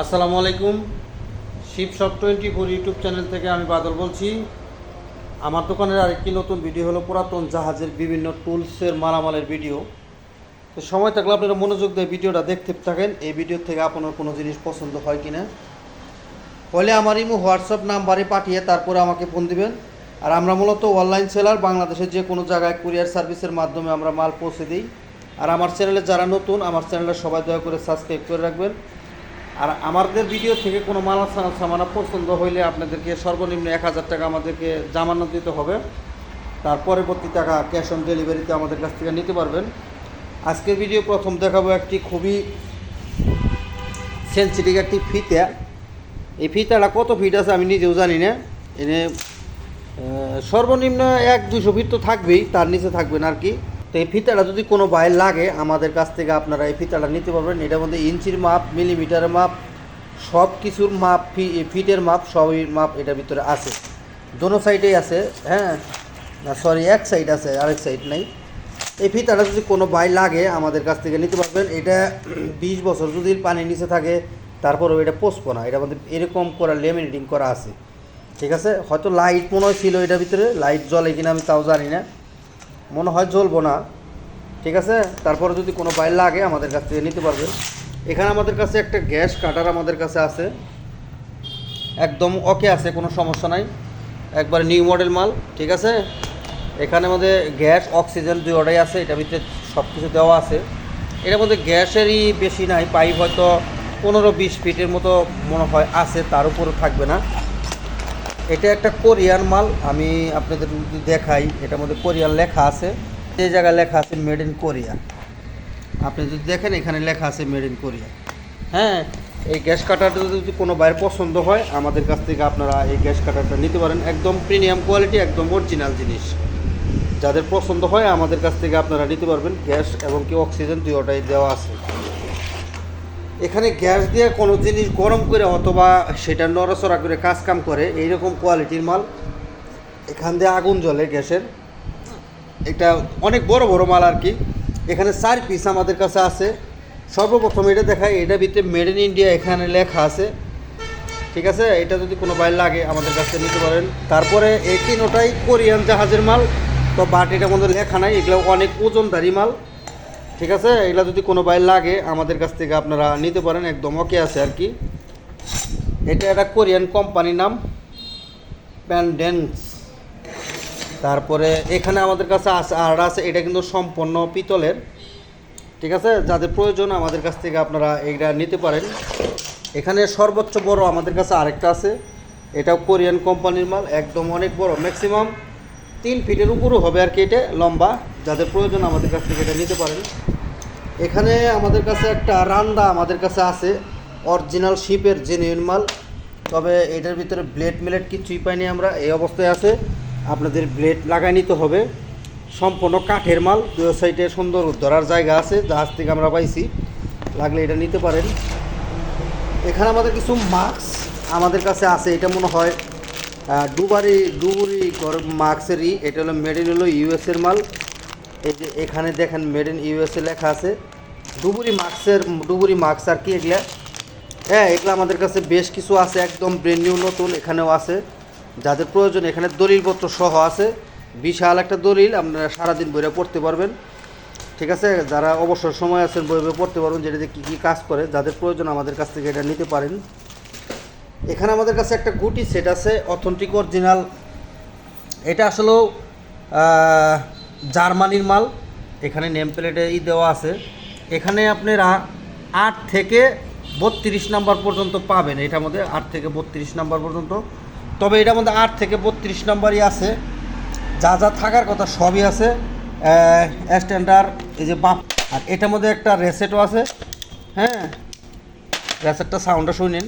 আসসালামু আলাইকুম। Shiv shop twenty four YouTube channel থেকে আমি বাদল বলছি। আমার দোকানের আরেকটি নতুন ভিডিও হলো পুরাতন জাহাজের বিভিন্ন টুলসের মালামালের ভিডিও। তো সময় থাকলে আপনারা মনোযোগ দিয়ে ভিডিওটা দেখতে থাকেন। এই ভিডিও থেকে আপনার কোনো জিনিস পছন্দ হয় কিনা? হলে আমার ইমো, হোয়াটসঅ্যাপ নাম্বারে পাঠিয়ে তারপরে আমাকে ফোন দিবেন। আর আমরা মূলত অনলাইন সেলার, বাংলাদেশের যে কোনো জায়গায় কুরিয়ার সার্ভিসের মাধ্যমে আমরা মাল পৌঁছে দিই। আর আমার চ্যানেলে যারা নতুন, আমার চ্যানেলে সবাই দয়া করে সাবস্ক্রাইব করে রাখবেন। আর আমাদের ভিডিও থেকে কোনো মাল সামানা পছন্দ হইলে আপনাদেরকে সর্বনিম্ন এক হাজার টাকা আমাদেরকে জামানত দিতে হবে। তার পরবর্তী টাকা ক্যাশ অন ডেলিভারিতে আমাদের কাছ থেকে নিতে পারবেন। আজকের ভিডিও প্রথম দেখাবো একটি খুবই সেন্সিটিভ একটি ফিতা। এই ফিতাটা কত ফিট আছে আমি নিজেও জানি না। এনে সর্বনিম্ন এক দুশো ফিট তো থাকবেই, তার নিচে থাকবেন আর কি। তো এই ফিতাটা যদি কোনো বাইর লাগে, আমাদের কাছ থেকে আপনারা এই ফিতাটা নিতে পারবেন। এটার মধ্যে ইঞ্চির মাপ মিলিমিটারের মাপ সব কিছুর মাপ ফিটের মাপ, সবই মাপ এটার ভিতরে আছে। দোনো সাইডেই আছে হ্যাঁ? না সরি এক সাইড আছে, আরেক সাইড নাই। এই ফিতাটা যদি কোনো বাই লাগে, আমাদের কাছ থেকে নিতে পারবেন। এটা বিশ বছর যদি পানির নিচে থাকে, তারপরেও এটা পোষবো না। এটা আমাদের এরকম করা লেমিনেটিং করা আছে। ঠিক আছে? হয়তো লাইট মনে হয় ছিল এটার ভিতরে। লাইট জ্বলে কিনা আমি তাও জানি না। মনে হয় জ্বলবো না। ঠিক আছে? তারপরে যদি কোনো বাইর লাগে, আমাদের কাছ থেকে নিতে পারবেন এখানে আমাদের কাছে একটা গ্যাস কাটার আমাদের কাছে আছে। একদম ওকে আছে, কোনো সমস্যা নাই। একবার নিউ মডেল মাল, ঠিক আছে? এখানে আমাদের গ্যাস, অক্সিজেন দুইটাই আছে, এটার ভিতরে সব কিছু দেওয়া আছে। এটার মধ্যে গ্যাসেরই বেশি নাই, পাইপ হয়তো পনেরো বিশ ফিটের মতো মনে হয় আছে, তার উপরে থাকবে না। এটা একটা কোরিয়ান মাল, আমি আপনাদের যদি দেখাই, এটার মধ্যে কোরিয়ান লেখা আছে। যে জায়গায় লেখা আছে মেড ইন কোরিয়া আপনি যদি দেখেন, এখানে লেখা আছে মেড ইন কোরিয়া হ্যাঁ এই গ্যাস কাটারটা যদি কোনো বাইরে পছন্দ হয়, আমাদের কাছ থেকে আপনারা এই গ্যাস কাটারটা নিতে পারেন। একদম প্রিমিয়াম কোয়ালিটি একদম অরিজিনাল জিনিস। যাদের পছন্দ হয়, আমাদের কাছ থেকে আপনারা নিতে পারবেন। গ্যাস এবং কি অক্সিজেন দুটোটাই দেওয়া আছে। এখানে গ্যাস দিয়ে কোনো জিনিস গরম করে অথবা সেটা নড়াচড়া করে কাজ কাম করে, এইরকম কোয়ালিটির মাল। এখান দিয়ে আগুন জ্বলে গ্যাসের। এটা অনেক বড় বড় মাল আর কি। এখানে চার পিস আমাদের কাছে আছে। সর্বপ্রথম এটা দেখায় এটা ভিতরে মেড ইন ইন্ডিয়া এখানে লেখা আছে। ঠিক আছে? এটা যদি কোনো বাইর লাগে, আমাদের কাছে নিতে পারেন। তারপরে এই তিনোটাই কোরিয়ান জাহাজের মাল। তো বাট এটার মধ্যে লেখা নাই, এগুলো অনেক ওজনদারি মাল। ঠিক আছে? এগুলো যদি কোনো বাইর লাগে, আমাদের কাছ থেকে আপনারা নিতে পারেন, একদম ওকে আছে আর কি। এটা একটা কোরিয়ান কোম্পানির নাম প্যান্ডেন্স তারপরে এখানে আমাদের কাছে আছে, আর আছে, এটা কিন্তু সম্পূর্ণ পিতলের। ঠিক আছে? যাদের প্রয়োজন, আমাদের কাছ থেকে আপনারা এইটা নিতে পারেন। এখানে সর্বোচ্চ বড় আমাদের কাছে আরেকটা আছে। এটাও কোরিয়ান কোম্পানির মাল, একদম অনেক বড়। ম্যাক্সিমাম তিন ফিটের উপরও হবে আর কি এটা, লম্বা। যাদের প্রয়োজন, আমাদের কাছ থেকে এটা নিতে পারেন। এখানে আমাদের কাছে একটা রান্দা আমাদের কাছে আছে। অরিজিনাল শিপের জেনুইন মাল। তবে এটার ভিতরে ব্লেড মিলেট কিছুই পাইনি আমরা। এই অবস্থায় আছে। আপনাদের ব্লেড লাগাই নিতে হবে। সম্পূর্ণ কাঠের মাল। দুই সাইডে সুন্দর ধরার জায়গা আছে। জাহাজ থেকে আমরা পাইছি। লাগলে এটা নিতে পারেন। এখানে আমাদের কিছু মাস্ক আমাদের কাছে আছে। এটা মনে হয় ডুবারি, ডুবুরি মাস্কেরই এটা হলো মেড ইন হলো ইউএসের মাল। এই যে এখানে দেখেন মেড ইন ইউএসএ লেখা আছে। ডুবুরি মাস্কের, ডুবুরি মাস্ক আর কি এগুলা? হ্যাঁ এগুলো আমাদের কাছে বেশ কিছু আছে, একদম ব্রেন নিউ নতুন এখানেও আছে। যাদের প্রয়োজন এখানে দলিলপত্র সহ আছে। বিশাল একটা দলিল, আপনারা সারাদিন বইরে পড়তে পারবেন। ঠিক আছে, যারা অবসর সময় আছেন বই বই পড়তে পারবেন, যেটাতে কী কী কাজ করে। যাদের প্রয়োজন আমাদের কাছ থেকে এটা নিতে পারেন। এখানে আমাদের কাছে একটা গুটি সেট আছে অথেন্টিক অরিজিনাল এটা আসলেও জার্মানির মাল, এখানে নেম প্লেটে ই দেওয়া আছে। এখানে আপনারা আট থেকে বত্রিশ নাম্বার পর্যন্ত পাবেন। এটার মধ্যে আট থেকে বত্রিশ নাম্বার পর্যন্ত। তবে এটার মধ্যে আট থেকে বত্রিশ নাম্বারই আছে। যা যা থাকার কথা সবই আছে। স্ট্যান্ডার্ড এই যে বাপ আর এটার মধ্যে একটা রেসেটও আছে। হ্যাঁ? রেসেটটা সাউন্ডটা শুনেন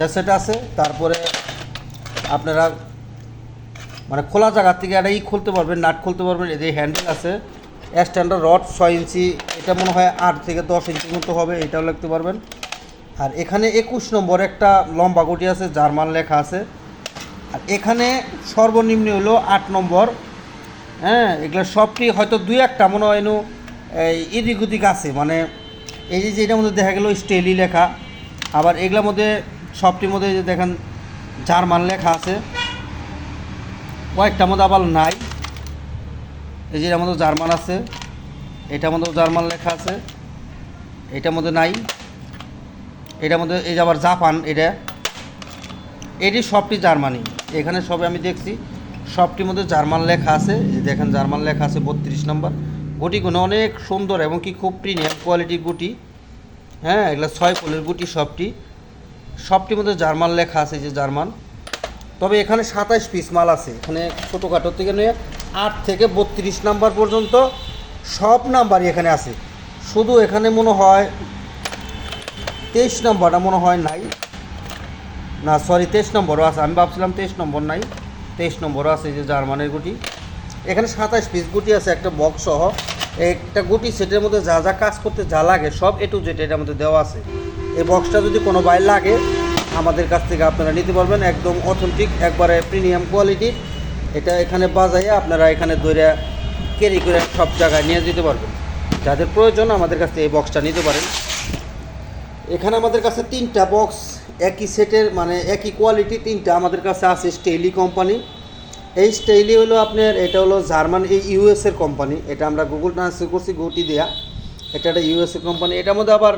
রেসেট আছে। তারপরে আপনারা মানে খোলা জায়গা থেকে একটা ই খুলতে পারবেন, নাট খুলতে পারবেন, এই যে হ্যান্ডেল আছে স্ট্যান্ডার্ড রড ছয় ইঞ্চি, এটা মনে হয় আট থেকে দশ ইঞ্চির মতো হবে, এটাও লিখতে পারবেন। আর এখানে একুশ নম্বর একটা লম্বা গুটি আছে, জার্মান লেখা আছে। আর এখানে সর্বনিম্ন হলো আট নম্বর। হ্যাঁ এগুলো সবটি হয়তো দুই একটা মনে হয় এদিক ওদিক আছে মানে এই যে যেটার মধ্যে দেখা গেল স্টেলি লেখা, আবার এগুলোর মধ্যে সবটির মধ্যে দেখেন জার্মান লেখা আছে। কয়েকটার মধ্যে আবার নাই। এই যে মধ্যে জার্মান আছে, এটার মধ্যেও জার্মান লেখা আছে, এটার মধ্যে নাই। এটার মধ্যে এই যে আবার জাপান, এটা। এটি সবটি জার্মানি। এখানে সবে আমি দেখছি, সবটির মধ্যে জার্মান লেখা আছে। এই দেখেন, জার্মান লেখা আছে, বত্রিশ নম্বর। গুটিগুলো অনেক সুন্দর এবং কি খুব প্রিমিয়াম কোয়ালিটির গুটি। হ্যাঁ এগুলো ছয় ফুলের গুটি সবটি। সবটির মধ্যে জার্মান লেখা আছে যে জার্মান। তবে এখানে সাতাইশ পিস মাল আছে। এখানে ছোটোখাটো থেকে নিয়ে আট থেকে বত্রিশ নাম্বার পর্যন্ত সব নাম্বারই এখানে আছে। শুধু এখানে মনে হয় তেইশ নম্বরটা মনে হয় নাই। না সরি তেইশ নম্বরও আছে। আমি ভাবছিলাম তেইশ নম্বর নাই। তেইশ নম্বরও আছে যে জার্মানের গুটি। এখানে সাতাশ পিস গুটি আছে, একটা বক্স সহ। একটা গুটি সেটের মধ্যে যা যা কাজ করতে যা লাগে সব এ টু জেড এটার মধ্যে দেওয়া আছে। এই বক্সটা যদি কোনো বাইর লাগে আমাদের কাছ থেকে আপনারা নিতে পারবেন একদম অথেন্টিক, একবারে প্রিমিয়াম কোয়ালিটির। এটা এখানে বাজাইয়ে আপনারা এখানে দইরা ক্যারি করে সব জায়গায় নিয়ে যেতে পারবেন। যাদের প্রয়োজন আমাদের কাছ থেকে এই বক্সটা নিতে পারেন। এখানে আমাদের কাছে তিনটা বক্স একই সেটের মানে একই কোয়ালিটি তিনটা আমাদের কাছে আছে স্টেইলি কোম্পানি এই স্টেইলি হলো আপনার, এটা হলো জার্মান এই ইউএসের কোম্পানি এটা আমরা গুগল ট্রান্সফার করছি, গুটি দেয়া। এটা একটা ইউএসএ কোম্পানি এটার মধ্যে আবার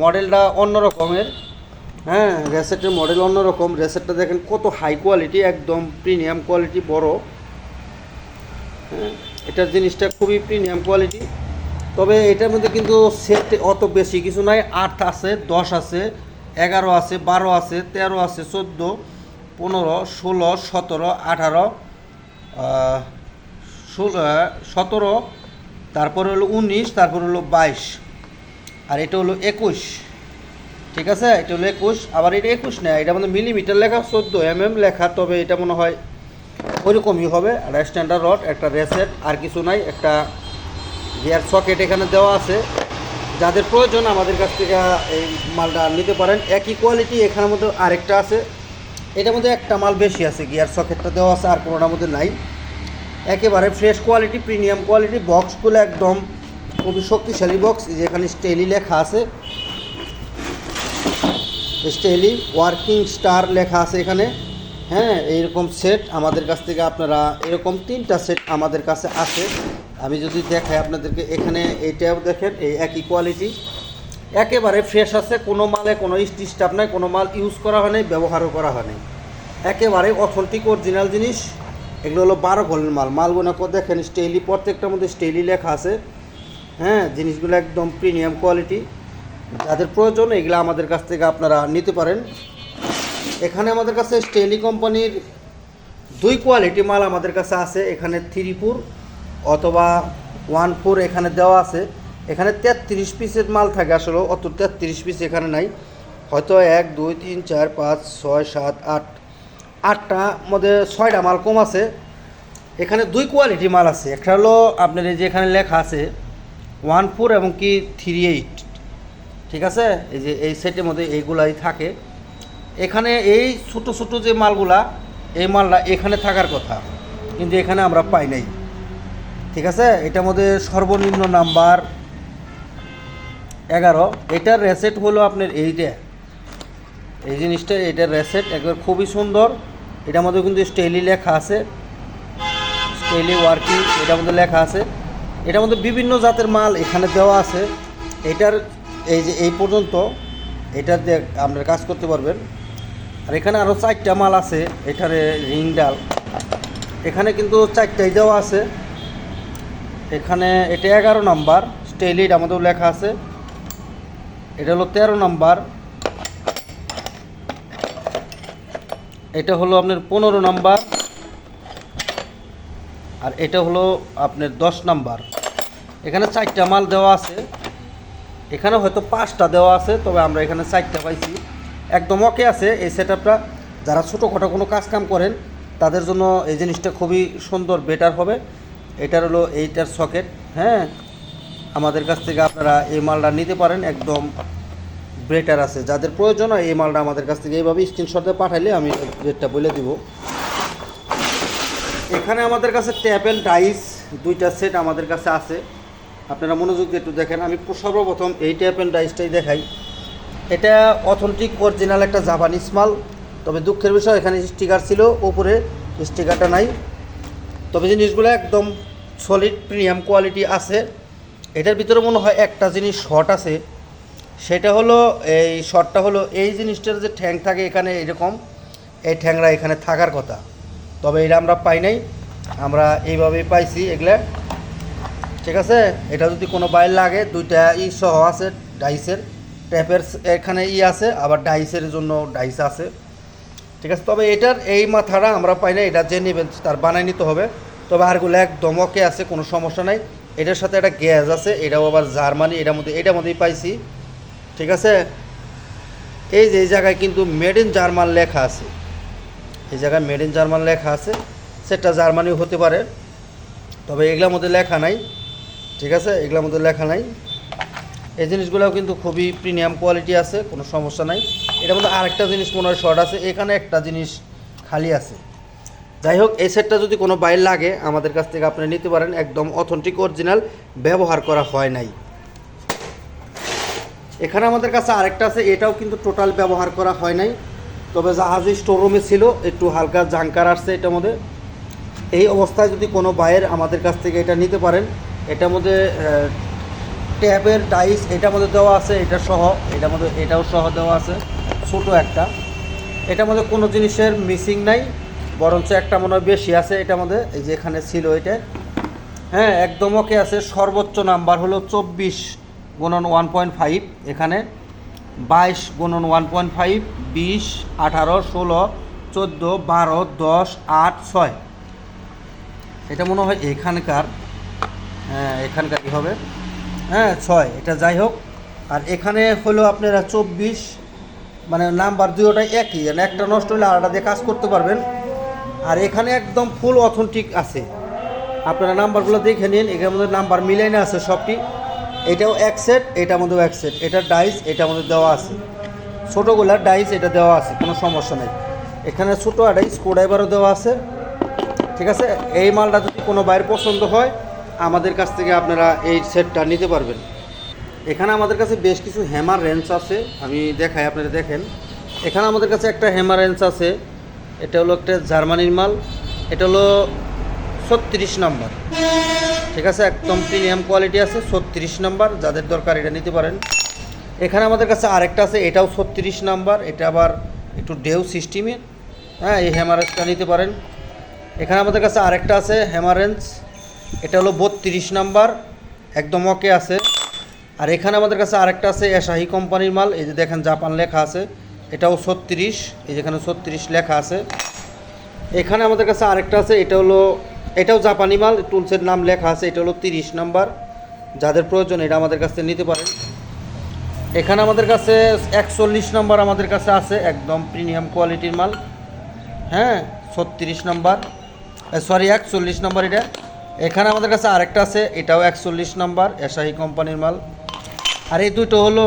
মডেলটা অন্য রকমের। হ্যাঁ রেসেটের মডেল অন্যরকম। রেসেটটা দেখেন কত হাই কোয়ালিটি একদম প্রিমিয়াম কোয়ালিটি বড়। হ্যাঁ এটার জিনিসটা খুবই প্রিমিয়াম কোয়ালিটি তবে এটার মধ্যে কিন্তু সেট অত বেশি কিছু নাই। আট আছে, দশ আছে, এগারো আছে, বারো আছে, তেরো আছে, চোদ্দ, পনেরো, ষোলো, সতেরো, আঠারো সতেরো, তারপরে হলো উনিশ, তারপরে হলো বাইশ, আর এটা হলো একুশ। ঠিক আছে? এটা হলো একুশ, আবার এটা একুশ না, এটা মানে মিলিমিটার লেখা চোদ্দ এম এম লেখা, তবে এটা মনে হয় ওইরকমই হবে। আর স্ট্যান্ডার্ড রড একটা রেসেট আর কিছু নাই, একটা গিয়ার সকেট এখানে দেওয়া আছে। যাদের প্রয়োজন আমাদের কাছ থেকে এই মালটা নিতে পারেন। একই কোয়ালিটি এখানের মধ্যে আরেকটা আছে। এটার মধ্যে একটা মাল বেশি আছে গিয়ার সকেটটা দেওয়া আছে, আর কোনোটার মধ্যে নাই। একেবারে ফ্রেশ কোয়ালিটি প্রিমিয়াম কোয়ালিটি বক্সগুলো একদম খুবই শক্তিশালী বক্স যেখানে স্টেলি লেখা আছে। স্টেলি ওয়ার্কিং স্টার লেখা আছে এখানে। হ্যাঁ এইরকম সেট আমাদের কাছ থেকে আপনারা, এরকম তিনটা সেট আমাদের কাছে আছে। আমি যদি দেখাই আপনাদেরকে এখানে, এইটাও দেখেন, এই একই কোয়ালিটি একেবারে ফ্রেশ আছে, কোনো মালে কোনো স্টিস্টাপ নাই, কোনো মাল ইউজ করা হয় নাই, ব্যবহারও করা হয় নাই। একেবারে অথেন্টিক অরিজিনাল জিনিস। এগুলো হলো বারো ঘরের মাল। মালগুলো দেখেন, স্টেইলি, প্রত্যেকটার মধ্যে স্টেইলি লেখা আছে। হ্যাঁ জিনিসগুলো একদম প্রিমিয়াম কোয়ালিটি যাদের প্রয়োজন, এগুলো আমাদের কাছ থেকে আপনারা নিতে পারেন। এখানে আমাদের কাছে স্টেলি কোম্পানির দুই কোয়ালিটি মাল আমাদের কাছে আছে। এখানে থ্রি ফোর অথবা ওয়ান ফোর এখানে দেওয়া আছে। এখানে তেত্রিশ পিসের মাল থাকে আসলে, অত তেত্রিশ পিস এখানে নাই। হয়তো এক, দুই, তিন, চার, পাঁচ, ছয়, সাত, আট, আটটা মধ্যে ছয়টা মাল কম আছে। এখানে দুই কোয়ালিটি মাল আছে। একটা হলো আপনার এই যে এখানে লেখা আছে ওয়ান ফোর এবং কি থ্রি এইট। ঠিক আছে? এই যে এই সেটের মধ্যে এইগুলাই থাকে। এখানে এই ছোটো ছোটো যে মালগুলা, এই মালটা এখানে থাকার কথা। কিন্তু এখানে আমরা পাই নাই। ঠিক আছে? এটার মধ্যে সর্বনিম্ন নাম্বার এগারো। এটার রেসেট হলো আপনার এইটা। এই জিনিসটা, এটার রেসেট একবার খুবই সুন্দর। এটার মধ্যে কিন্তু স্টেলি লেখা আছে। স্টেইলি ওয়ার্কিং, এটার মধ্যে লেখা আছে। এটার মধ্যে বিভিন্ন জাতের মাল এখানে দেওয়া আছে। এটার এই যে, এই পর্যন্ত এটা দিয়ে আপনার কাজ করতে পারবেন। আর এখানে আরও চারটা মাল আছে, এখানে রিং ডাল। এখানে কিন্তু চারটাই দেওয়া আছে। এখানে এটা এগারো নাম্বার স্টেইলিট আমাদের লেখা আছে। এটা হলো তেরো নাম্বার। এটা হলো আপনার পনেরো নাম্বার। আর এটা হলো আপনার দশ নাম্বার। এখানে চারটা মাল দেওয়া আছে। এখানে হয়তো পাঁচটা দেওয়া আছে, তবে আমরা এখানে চারটা পাইছি। একদম ওকে আছে, এই সেট যারা ছোটোখাটো কোনো কাজ কাম করেন, তাদের জন্য এই জিনিসটা খুবই সুন্দর বেটার হবে। এটার হলো এইটার সকেট হ্যাঁ? আমাদের কাছ থেকে আপনারা এই মালটা নিতে পারেন, একদম বেটার আছে। যাদের প্রয়োজন হয়, এই মালটা আমাদের কাছ থেকে এইভাবে স্ক্রিনশটে পাঠাইলে আমি রেটটা বলে দিব। এখানে আমাদের কাছে ট্যাপ অ্যান্ড ডাইস দুইটা সেট আমাদের কাছে আছে। আপনারা মনোযোগ দিয়ে একটু দেখেন, আমি সর্বপ্রথম এই ট্যাপ অ্যান্ড ডাইসটাই দেখাই। এটা অথেন্টিক অরিজিনাল একটা জাপানিজ মাল, তবে দুঃখের বিষয়, এখানে স্টিকার ছিল, উপরে স্টিকারটা নাই। তবে জিনিসগুলো একদম সলিড প্রিমিয়াম কোয়ালিটি আছে। এটার ভিতরে মনে হয় একটা জিনিস শর্ট আছে। সেটা হলো, এই শর্টটা হলো, এই জিনিসটার যে ঠ্যাং থাকে এখানে এরকম, এই ঠ্যাংরা এখানে থাকার কথা। তবে এটা আমরা পাই নাই, আমরা এইভাবেই পাইছি এগুলা। ঠিক আছে? এটা যদি কোনো বাইর লাগে, দুইটা ই সহ আছে, ডাইসের। ট্যাপের এখানে ই আছে, আবার ডাইসের জন্য ডাইস আছে। ঠিক আছে? তবে এটার এই মাথাটা আমরা পাই না, এটা যে নেবেন তার বানাই নিতে হবে। তবে আরগুলো একদম ওকে আছে, কোনো সমস্যা নাই। এটার সাথে একটা গ্যাস আছে, এটাও আবার জার্মানি, এটার মধ্যে এটার মধ্যেই পাইছি। ঠিক আছে? এই যে এই জায়গায় কিন্তু মেড ইন জার্মান লেখা আছে। এই জায়গায় মেড ইন জার্মান লেখা আছে। সেটা জার্মানিও হতে পারে। তবে এগুলোর মধ্যে লেখা নাই। ঠিক আছে? এগুলোর মধ্যে লেখা নাই। এই জিনিসগুলোও কিন্তু খুবই প্রিমিয়াম কোয়ালিটি আছে, কোনো সমস্যা নাই। এটার মধ্যে আরেকটা জিনিস মনে হয় শর্ট আছে, এখানে একটা জিনিস খালি আছে। যাই হোক, এই সেটটা যদি কোনো বাইর লাগে, আমাদের কাছ থেকে আপনি নিতে পারেন, একদম অথেন্টিক অরিজিনাল ব্যবহার করা হয় নাই। এখানে আমাদের কাছে আরেকটা আছে, এটাও কিন্তু টোটাল ব্যবহার করা হয় নাই। তবে জাহাজি স্টোররুমে ছিল, একটু হালকা জাঙ্কার আসছে এটার মধ্যে। এই অবস্থায় যদি কোনো বায়ের আমাদের কাছ থেকে এটা নিতে পারেন এটার মধ্যে ট্যাপের ডাইস এটার মধ্যে দেওয়া আছে, এটা সহ, এটার মধ্যে, এটাও সহ দেওয়া আছে, ছোটো একটা। এটার মধ্যে কোনো জিনিসের মিসিং নাই, বরঞ্চ একটা মনে হয় বেশি আছে এটার মধ্যে, এই যে এখানে ছিল এটা। হ্যাঁ একদম ওকে আছে, সর্বোচ্চ নাম্বার হলো চব্বিশ গুণন ওয়ান পয়েন্ট ফাইভ, এখানে বাইশ গুণন ওয়ান পয়েন্ট ফাইভ, বিশ, আঠারো, ষোলো, চোদ্দ, বারো, দশ, আট, ছয়। এটা মনে হয় এখানকার হ্যাঁ এখানকারই হবে? হ্যাঁ ছয়, এটা যাই হোক। আর এখানে হলো আপনারা চব্বিশ মানে নাম্বার দুটোটাই একই মানে একটা নষ্ট হলে আরেকটা দিয়ে কাজ করতে পারবেন। আর এখানে একদম ফুল অথেন্টিক আছে। আপনারা নাম্বারগুলো দেখে নিন এখানের মধ্যে নাম্বার মিলাই না আছে সবটি। এটাও এক সেট এটার মধ্যেও এক সেট এটা ডাইস এটার মধ্যে দেওয়া আছে। ছোটোগুলার ডাইস এটা দেওয়া আছে, কোনো সমস্যা নেই। এখানে ছোটো একটা স্ক্রুড্রাইভারও দেওয়া আছে। ঠিক আছে? এই মালটা যদি কোনো বাইরে পছন্দ হয় আমাদের কাছ থেকে আপনারা এই সেটটা নিতে পারবেন। এখানে আমাদের কাছে বেশ কিছু হ্যামার রেঞ্চ আছে, আমি দেখাই, আপনারা দেখেন। এখানে আমাদের কাছে একটা হ্যামার রেঞ্চ আছে, এটা হলো একটা জার্মানির মাল, এটা হলো ছত্রিশ নাম্বার। ঠিক আছে, একদম প্রিমিয়াম কোয়ালিটি আছে, ছত্রিশ নাম্বার, যাদের দরকার এটা নিতে পারেন। এখানে আমাদের কাছে আরেকটা আছে, এটাও ছত্রিশ নাম্বার, এটা আবার একটু ডেউ সিস্টেমের হ্যাঁ এই হ্যামারেজটা নিতে পারেন। এখানে আমাদের কাছে আরেকটা আছে হ্যামারেঞ্জ এটা হলো বত্রিশ নাম্বার, একদম ওকে আছে। আর এখানে আমাদের কাছে আরেকটা আছে, এশাহি কোম্পানির মাল। এই যে দেখেন জাপান লেখা আছে, এটাও ছত্রিশ, এই যেখানে ছত্রিশ লেখা আছে। এখানে আমাদের কাছে আরেকটা আছে, এটা হলো, এটাও জাপানি মাল, টুলসের নাম লেখা আছে, এটা হলো তিরিশ নাম্বার। যাদের প্রয়োজন, এটা আমাদের কাছ থেকে নিতে পারেন। এখানে আমাদের কাছে একচল্লিশ নাম্বার আমাদের কাছে আছে, একদম প্রিমিয়াম কোয়ালিটির মাল। হ্যাঁ ছত্রিশ নাম্বার। সরি, একচল্লিশ নাম্বার এটা। এখানে আমাদের কাছে আরেকটা আছে, এটাও একচল্লিশ নাম্বার এশাহি কোম্পানির মাল। আর এই দুটো হলো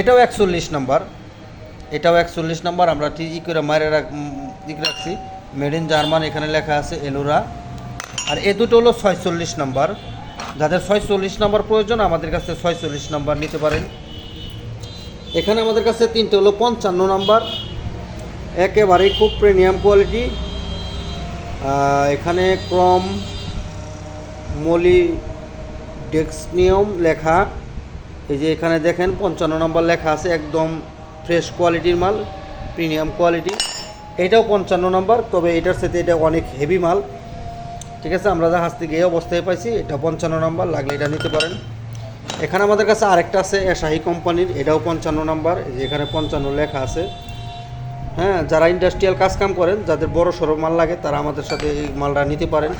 এটাও একচল্লিশ নাম্বার। এটাও একচল্লিশ নাম্বার, আমরা ঠিক ই করে মারে রাখছি। মেড ইন জার্মান এখানে লেখা আছে এলোরা আর এ দুটো হলো ছয়চল্লিশ নাম্বার। যাদের ছয়চল্লিশ নাম্বার প্রয়োজন, আমাদের কাছে ছয়চল্লিশ নাম্বার নিতে পারেন। এখানে আমাদের কাছে তিনটে হলো পঞ্চান্ন নাম্বার। একেবারেই খুব প্রিমিয়াম কোয়ালিটি এখানে ক্রম মলি ডেক্সনিয়ম লেখা। এই যে এখানে দেখেন, পঞ্চান্ন নম্বর লেখা আছে, একদম ফ্রেশ কোয়ালিটির মাল প্রিমিয়াম কোয়ালিটি এটাও পঞ্চান্ন নম্বর, তবে এটার সাথে এটা অনেক হেভি মাল। ঠিক আছে, আমরা জাহাজ থেকে এই অবস্থায় পাইছি, এটা পঞ্চান্ন নম্বর, লাগলে এটা নিতে পারেন। এখানে আমাদের কাছে আরেকটা আছে শাহি কোম্পানির, এটাও পঞ্চান্ন নম্বর যে এখানে পঞ্চান্ন লেখা আছে। হ্যাঁ যারা ইন্ডাস্ট্রিয়াল কাজ কাম করেন, যাদের বড় সড়ো মাল লাগে, তারা আমাদের সাথে এই মালটা নিতে পারেন।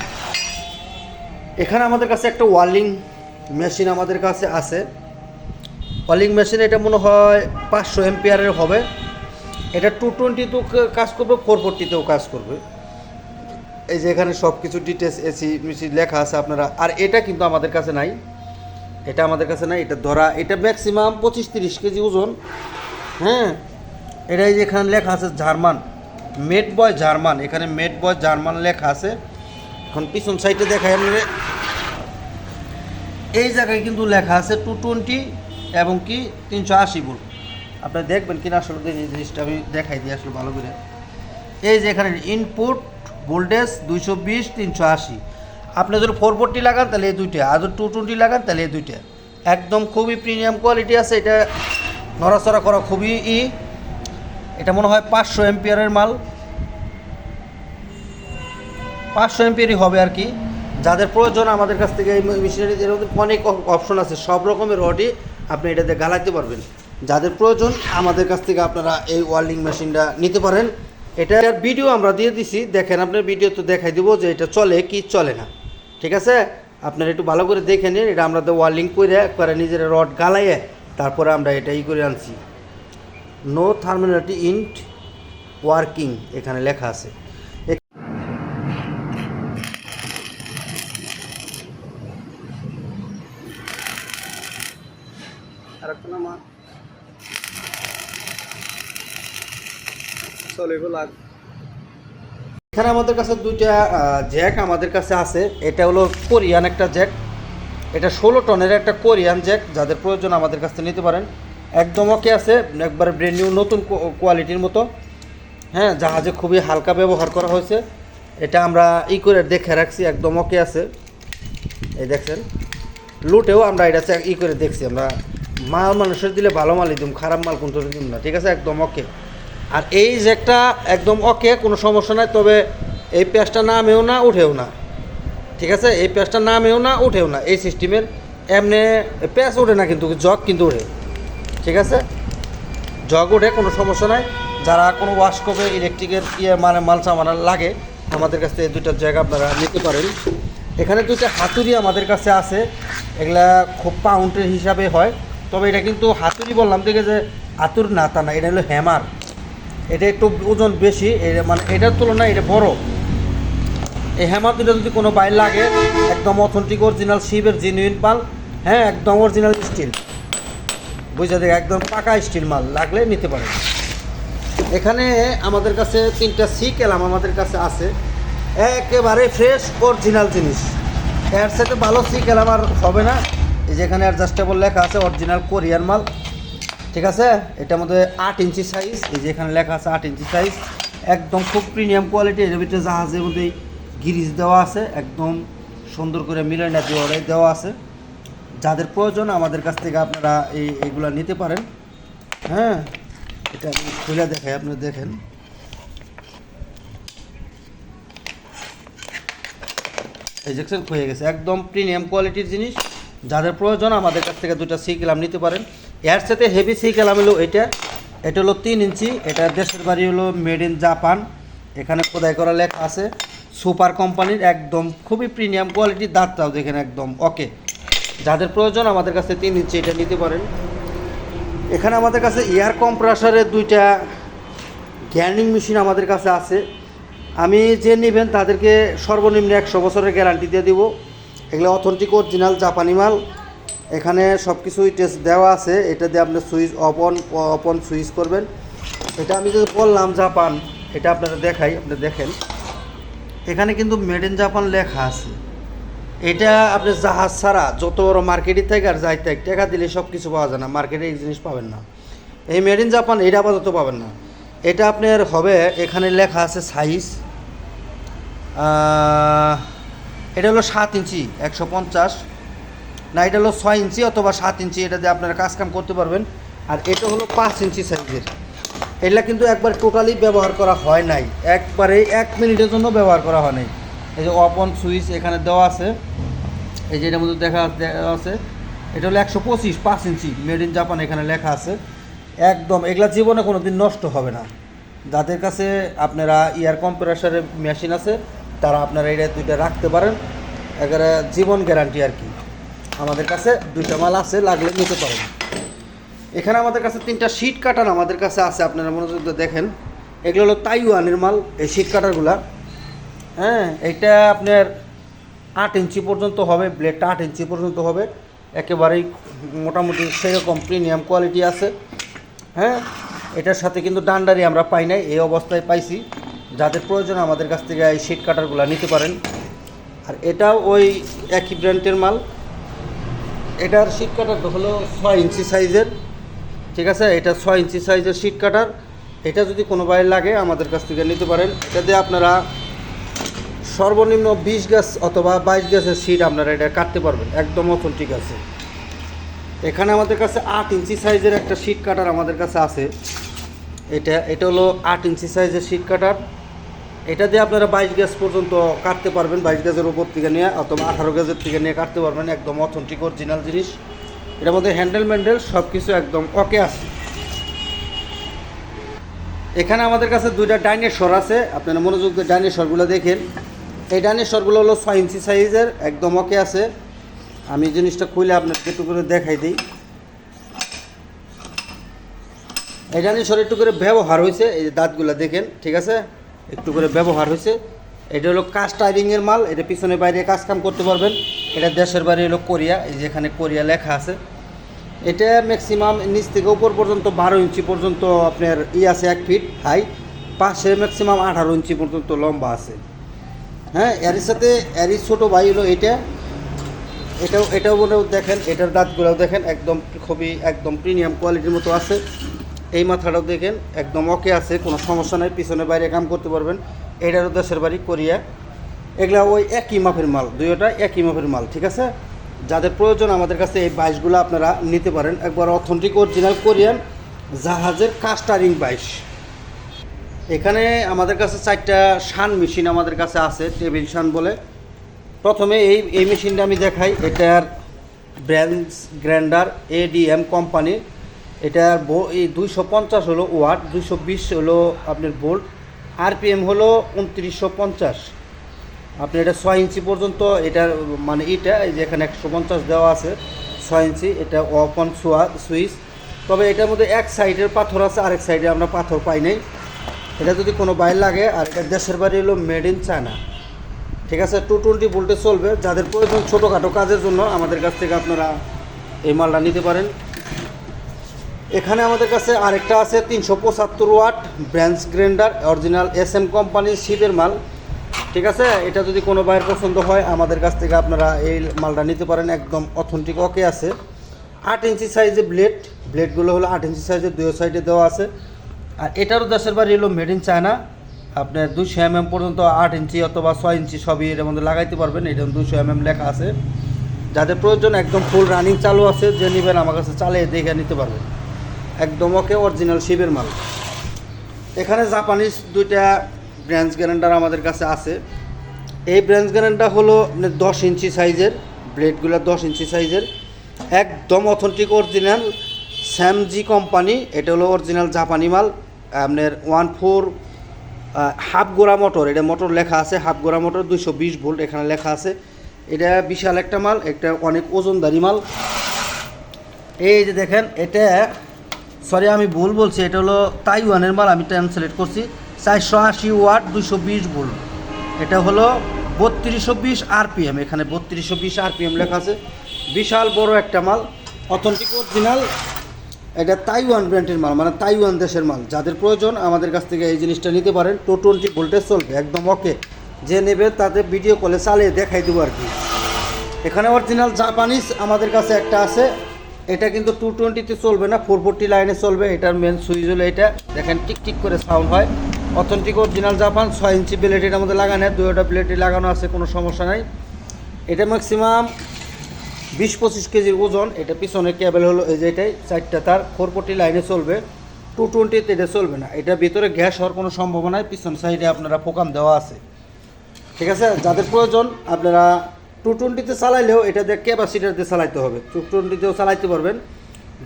এখানে আমাদের কাছে একটা ওয়ালিং মেশিন আমাদের কাছে আছে। ওয়ালিং মেশিন এটা মনে হয় পাঁচশো এমপিয়ারের হবে। এটা টু টোয়েন্টিতেও কাজ করবে ফোর ফোরটিতেও কাজ করবে। এই যে এখানে সব কিছু ডিটেলস এসি মিসি লেখা আছে আপনারা। আর এটা কিন্তু আমাদের কাছে নাই। এটা আমাদের কাছে নাই, এটা ধরা, এটা ম্যাক্সিমাম পঁচিশ তিরিশ কেজি ওজন। হ্যাঁ এটাই যে এখানে লেখা আছে জার্মান, মেড বয় জার্মান, এখানে মেড বয় জার্মান লেখা আছে। এখন পিছন সাইডে দেখাই আপনারা। এই জায়গায় কিন্তু লেখা আছে টু টোয়েন্টি এবং কি তিনশো আশি ভোল্ট। আপনি দেখবেন কিনা আসলে এই জিনিসটা আমি দেখাই দিই আসলে ভালো করে। এই যে এখানে ইনপুট ভোল্টেজ দুইশো বিশ, তিনশো আশি। আপনি যদি ফোর ফোরটি লাগান, তাহলে এই দুইটা। আর যদি টু টোয়েন্টি লাগান, তাহলে এই দুইটা। একদম খুবই প্রিমিয়াম কোয়ালিটি আছে, এটা নড়াচড়া করা খুবই ই। এটা মনে হয় পাঁচশো এমপিয়ারের মাল। পাঁচশো এমপিয়ারই হবে আর কি। যাদের প্রয়োজন আমাদের কাছ থেকে এই মেশিনারি এর মধ্যে অনেক অপশন আছে, সব রকমের রডই আপনি এটাতে গালাইতে পারবেন। যাদের প্রয়োজন আমাদের কাছ থেকে আপনারা এই ওয়ার্লিং মেশিনটা নিতে পারেন। এটার ভিডিও আমরা দিয়ে দিছি। দেখেন আপনার ভিডিও তো দেখাই দিব যে এটা চলে কি চলে না। ঠিক আছে? আপনারা একটু ভালো করে দেখে নিন। এটা আমরা তো ওয়ার্লিং করে একবারে নিজের রড গালাইয়ে তারপরে আমরা এটা ই করে আনছি। নো থার্মিনালিটি ইন্ট ওয়ার্কিং এখানে লেখা আছে। এখানে আমাদের কাছে দুইটা জ্যাক আমাদের কাছে আছে। এটা হলো কোরিয়ান একটা জ্যাক। এটা ষোলো টনের একটা কোরিয়ান জ্যাক যাদের প্রয়োজন আমাদের কাছ নিতে পারেন। একদম ওকে আছে। একবারে ব্র্যান্ড নিউ নতুন কোয়ালিটির মতো। হ্যাঁ জাহাজে খুবই হালকা ব্যবহার করা হয়েছে। এটা আমরা ই করে দেখে রাখছি, একদম ওকে আছে। এই দেখছেন, লুটেও আমরা এটা ই করে দেখছি। আমরা মাল মানুষের দিলে ভালো মালই দিম, খারাপ মাল কিন্তু দিম না, ঠিক আছে? একদম ওকে আর এই জ্যাকটা একদম ওকে কোনো সমস্যা নাই, তবে এই পেঁয়াজটা নামেও না, উঠেও না। ঠিক আছে? এই পেঁয়াজটা নামেও না, উঠেও না। এই সিস্টেমের এমনি পেঁয়াজ ওঠে না, কিন্তু জগ কিন্তু ওঠে ঠিক আছে? জগ কোনো সমস্যা নাই। যারা কোনো ওয়াশ করবে ইলেকট্রিকের ইয়ে মানে মাল সামানা লাগে, আমাদের কাছ থেকে এই দুইটা জায়গা আপনারা নিতে পারেন। এখানে দুইটা হাতুড়ি আমাদের কাছে আছে। এগুলা খুব পাউন্ডের হিসাবে হয়। তবে এটা কিন্তু হাতুড়ি বললাম থেকে যে হাতুর না, তা না, এটা হলো হ্যামার এটা একটু ওজন বেশি মানে এটার তুলনায় এটা বড়। এই হ্যামার দুটো যদি কোনো বাইর লাগে, একদম অথেন্টিক অরিজিনাল শিবের জেনুইন পাল হ্যাঁ একদম অরিজিনাল স্টিল বুঝে দেখ, একদম পাকা স্টিল মাল লাগলে নিতে পারেন এখানে আমাদের কাছে তিনটা সি কেলাম আমাদের কাছে আছে। একেবারে ফ্রেশ অরিজিনাল জিনিস। এর সাথে ভালো সি কেলাম আর হবে না। এই যে এখানে অ্যাডজাস্টেবল লেখা আছে অরিজিনাল কোরিয়ান মাল। ঠিক আছে? এটার মধ্যে আট ইঞ্চি সাইজ এই যে এখানে লেখা আছে আট ইঞ্চি সাইজ একদম খুব প্রিমিয়াম কোয়ালিটি এর ভিতরে জাহাজের মধ্যে গিরিজ দেওয়া আছে। একদম সুন্দর করে মিলাইনা দেওয়া দেওয়া আছে। যাদের প্রয়োজন, আমাদের কাছ থেকে আপনারা এই, এগুলো নিতে পারেন। হ্যাঁ? এটা আমি খুলে দেখাই, আপনি দেখেন। এই হয়ে গেছে। একদম প্রিমিয়াম কোয়ালিটির জিনিস। যাদের প্রয়োজন, আমাদের কাছ থেকে দুটা সি কেলাম নিতে পারেন। এর সাথে হেভি সি কেলাম হলো এটা। এটা হলো তিন ইঞ্চি। এটা দেশের বাড়ি হলো মেড ইন জাপান এখানে খোদাই করা লেখা আছে। সুপার কোম্পানির একদম খুবই প্রিমিয়াম কোয়ালিটির দাঁতটাও দেখেন একদম। ওকে যাদের প্রয়োজন আমাদের কাছে তিন ইঞ্চি এটা নিতে পারেন। এখানে আমাদের কাছে এয়ার কম্প্রেসারের দুইটা গ্যান্ডিং মেশিন আমাদের কাছে আছে। আমি যে নেবেন তাদেরকে সর্বনিম্ন একশো বছরের গ্যারান্টি দিয়ে দিব। এগুলো অথেন্টিক, অরিজিনাল জাপানি মাল। এখানে সব কিছুই টেস্ট দেওয়া আছে। এটা দিয়ে আপনি সুইচ অপন অপন সুইচ করবেন। এটা আমি যদি বললাম জাপান, এটা আপনারা দেখাই, আপনি দেখেন। এখানে কিন্তু মেড ইন জাপান লেখা আছে। এটা আপনি জাহাজ ছাড়া যত বড় মার্কেটে থেকে আর যাইতে টাকা দিলে সব কিছু পাওয়া যায় না মার্কেটে এই জিনিস পাবেন না। এই মেড ইন জাপান এটা আপাতত পাবেন না। এটা আপনার হবে, এখানে লেখা আছে সাইজ এটা হলো সাত ইঞ্চি, একশো পঞ্চাশ। না, এটা হলো ছয় ইঞ্চি অথবা সাত ইঞ্চি, এটা দিয়ে আপনারা কাজ কাম করতে পারবেন। আর এটা হলো পাঁচ ইঞ্চি সাইজের এটা কিন্তু একবার টোটালি ব্যবহার করা হয় নাই। একবারে এক মিনিটের জন্য ব্যবহার করা হয় নাই। এই যে অপন সুইচ এখানে দেওয়া আছে। এই যে এটার মধ্যে দেখা দেওয়া আছে। এটা হলো একশো পঁচিশ, পাঁচ ইঞ্চি। মেড ইন জাপান এখানে লেখা আছে। একদম, এগুলা জীবনে কোনো দিন নষ্ট হবে না। যাদের কাছে আপনারা ইয়ার কম্প্রেসারের মেশিন আছে, তারা আপনারা এটা দুইটা রাখতে পারেন। একেবারে জীবন গ্যারান্টি আর কি। আমাদের কাছে দুইটা মাল আছে, লাগলে নিতে পারেন। এখানে আমাদের কাছে তিনটা শীট কাটার আমাদের কাছে আছে, আপনারা মনোযোগ দেখেন। এগুলো হলো তাইওয়ানের মাল, এই শীট কাটারগুলা হ্যাঁ এটা আপনার আট ইঞ্চি পর্যন্ত হবে ব্লেডটা আট ইঞ্চি পর্যন্ত হবে। একেবারেই মোটামুটি সেরকম প্রিমিয়াম কোয়ালিটি আছে। হ্যাঁ এটার সাথে কিন্তু ডান্ডারি আমরা পাই নাই, এই অবস্থায় পাইছি। যাদের প্রয়োজন আমাদের কাছ থেকে এই শিট কাটারগুলো নিতে পারেন। আর এটাও ওই একই ব্র্যান্ডের মাল। এটার শীট কাটার হলো ছয় ইঞ্চি সাইজের, ঠিক আছে? এটা ছয় ইঞ্চি সাইজের শীট কাটার এটা যদি কোনো বাইরে লাগে আমাদের কাছ থেকে নিতে পারেন। এটা দিয়ে আপনারা সর্বনিম্ন বিশ গাছ অথবা বাইশ গাছের সিট আপনারা এটা কাটতে পারবেন। একদম অথেন্টিক আছে। এখানে আমাদের কাছে আট ইঞ্চি সাইজের একটা শীট কাটার আমাদের কাছে আছে। এটা এটা হলো আট ইঞ্চি সাইজের শীট কাটার এটা দিয়ে আপনারা বাইশ গ্যাস পর্যন্ত কাটতে পারবেন, বাইশ গ্যাসের উপর থেকে নিয়ে অথবা আঠারো গ্যাসের থেকে নিয়ে কাটতে পারবেন, একদম অথেন্টিক অরিজিনাল জিনিস। এটার মধ্যে হ্যান্ডেল ম্যান্ডেল সব কিছু একদম ওকে আছে। এখানে আমাদের কাছে দুইটা ডাইনেশ্বর আছে। আপনারা মনোযোগ দিয়ে ডাইনেশ্বরগুলো দেখেন। এই ডাইনেশ্বরগুলো হলো ছয় ইঞ্চি সাইজের, একদম ওকে আছে। আমি জিনিসটা খুলে আপনাকে একটু করে দেখাই দিই। এই ডাইনেশ্বর একটু করে ব্যবহার হয়েছে, এই যে দাঁতগুলো দেখেন, ঠিক আছে? একটু করে ব্যবহার হয়েছে। এটা হলো কাস্ট আইরিংয়ের মাল, এটা পিছনে বাইরে কাজ কাম করতে পারবেন। এটা দেশের বাইরে হলো কোরিয়া, এই যে এখানে কোরিয়া লেখা আছে। এটা ম্যাক্সিমাম নিচ থেকে উপর পর্যন্ত বারো ইঞ্চি পর্যন্ত আপনার ই আছে এক ফিট হাই পাশে ম্যাক্সিমাম আঠারো ইঞ্চি পর্যন্ত লম্বা আছে। হ্যাঁ এর সাথে এরই ছোটো ভাই হলো এটা। এটাও এটাও মনেও দেখেন, এটার দাঁতগুলোও দেখেন, একদম খুবই, একদম প্রিমিয়াম কোয়ালিটির মতো আছে। এই মাথাটাও দেখেন, একদম ওকে আছে, কোনো সমস্যা নাই, পিছনে বাইরে কাম করতে পারবেন। এটারও দেশের বাড়ি কোরিয়া। এগুলা ওই একই মাপের মাল, দুইটা একই মাপের মাল, ঠিক আছে? যাদের প্রয়োজন আমাদের কাছে এই বাইশগুলো আপনারা নিতে পারেন। একবার অথেন্টিক অরিজিনাল কোরিয়ান জাহাজের কাস্টারিং বাইশ। এখানে আমাদের কাছে চারটা শান মেশিন আমাদের কাছে আছে, টেবিল শান বলে। প্রথমে এই এই মেশিনটা আমি দেখাই, এটার ব্র্যান্ডস গ্র্যান্ডার এডিএম কোম্পানি এটার বো- এই দুইশো পঞ্চাশ হলো ওয়াট, দুইশো বিশ হলো আপনার ভোল্ট আরপিএম হলো উনত্রিশশো পঞ্চাশ। আপনি এটা ছয় ইঞ্চি পর্যন্ত, এটার মানে এটা এই যে এখানে একশো পঞ্চাশ দেওয়া আছে, ছয় ইঞ্চি, এটা ওপন সুইচ তবে এটার মধ্যে এক সাইডের পাথর আছে, আরেক সাইডে আমরা পাথর পাই নাই। এটা যদি কোনো বাইর লাগে, আর এটা দেশের বাড়ি হলো মেড ইন চায়না ঠিক আছে, টু টোয়েন্টি ভোল্টে চলবে। যাদের প্রয়োজন ছোটোখাটো কাজের জন্য, আমাদের কাছ থেকে আপনারা এই মালটা নিতে পারেন। এখানে আমাদের কাছে আরেকটা আছে, তিনশো পঁচাত্তর ওয়াট ব্র্যান্স গ্রাইন্ডার, অরিজিনাল এস এম কোম্পানির শীতের মাল। ঠিক আছে, এটা যদি কোনো বাইরের পছন্দ হয়, আমাদের কাছ থেকে আপনারা এই মালটা নিতে পারেন, একদম অথেন্টিক ওকে আছে। আট ইঞ্চি সাইজে ব্লেড ব্লেডগুলো হলো আট ইঞ্চি সাইজের দুই সাইডে দেওয়া আছে। আর এটারও দেশের বাড়ি হলো মেড ইন চায়না আপনার দুশো এম এম পর্যন্ত আট ইঞ্চি অথবা ছয় ইঞ্চি সবই এর মধ্যে লাগাইতে পারবেন, এটা দুশো এম এম লেখা আছে। যাদের প্রয়োজন একদম ফুল রানিং চালু আছে, যে নেবেন আমার কাছে চালিয়ে দেখে নিতে পারবেন। একদম ওকে অরিজিনাল শিবের মাল। এখানে জাপানিজ দুইটা ব্র্যান্স গ্যারেন্ডার আমাদের কাছে আছে। এই ব্র্যান্স গ্যারেন্ডার হলো দশ ইঞ্চি সাইজের ব্লেডগুলো দশ ইঞ্চি সাইজের একদম অথেন্টিক অরিজিনাল স্যামজি কোম্পানি, এটা হলো অরিজিনাল জাপানি মাল, আপনার ওয়ান ফোর হাফ গোড়া মোটর, এটা মোটর লেখা আছে, হাফ গোড়া মোটর, দুইশো বিশ ভোল্ট এখানে লেখা আছে। এটা বিশাল একটা মাল একটা অনেক ওজনদারি মাল। এই যে দেখেন, এটা সরি আমি ভুল বলছি, এটা হলো তাইওয়ানের মাল, আমি ট্রান্সলেট করছি, চারশো আশি ওয়াট দুশো বিশ ভোল্ট। এটা হলো বত্রিশশো বিশ আরপিএম, এখানে বত্রিশশো বিশ আরপিএম লেখা আছে। বিশাল বড় একটা মাল অথেন্টিক অরিজিনাল এটা তাইওয়ান ব্র্যান্ডের মাল মানে তাইওয়ান দেশের মাল। যাদের প্রয়োজন, আমাদের কাছ থেকে এই জিনিসটা নিতে পারেন। টু টোয়েন্টি ভোল্টেজ চলবে, একদম ওকে যে নেবে তাদের ভিডিও কলে চালিয়ে দেখাই দেবো আর কি। এখানে অরিজিনাল জাপানিজ আমাদের কাছে একটা আছে। এটা কিন্তু টু টোয়েন্টিতে চলবে না ফোর ফোরটি লাইনে চলবে। এটার মেন সুইচ হলো এটা। দেখেন, টিক টিক করে সাউন্ড হয়। অথেন্টিক অরিজিনাল জাপান ছয় ইঞ্চি প্লেট এটার মধ্যে লাগানো। দুইটা প্লেটে লাগানো আছে, কোনো সমস্যা নাই। এটা ম্যাক্সিমাম বিশ পঁচিশ কেজির ওজন, এটা পিছনের ক্যাবেল হলো, এই যে এটাই, চারটা, তার ফোর ফোরটি লাইনে চলবে। টু টোয়েন্টিতে এটা চলবে না। এটা ভিতরে গ্যাস হওয়ার কোনো সম্ভাবনা নাই পিছন সাইডে আপনারা প্রোগ্রাম দেওয়া আছে। ঠিক আছে? যাদের প্রয়োজন, আপনারা টু টোয়েন্টিতে চালাইলেও এটা দিয়ে ক্যাপাসিটারতে চালাইতে হবে। টু টোয়েন্টিতেও চালাইতে পারবেন।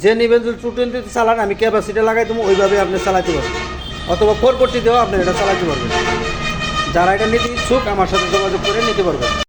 যে নেবেন যদি টু টোয়েন্টিতে চালান, আমি ক্যাপাসিটি লাগাই দেবো, ওইভাবে আপনি চালাইতে পারবেন। অথবা ফোর ফোরটিতেও আপনি এটা চালাইতে পারবেন। যারা এটা নিতে ইচ্ছুক, আমার সাথে যোগাযোগ করে নিতে পারবেন।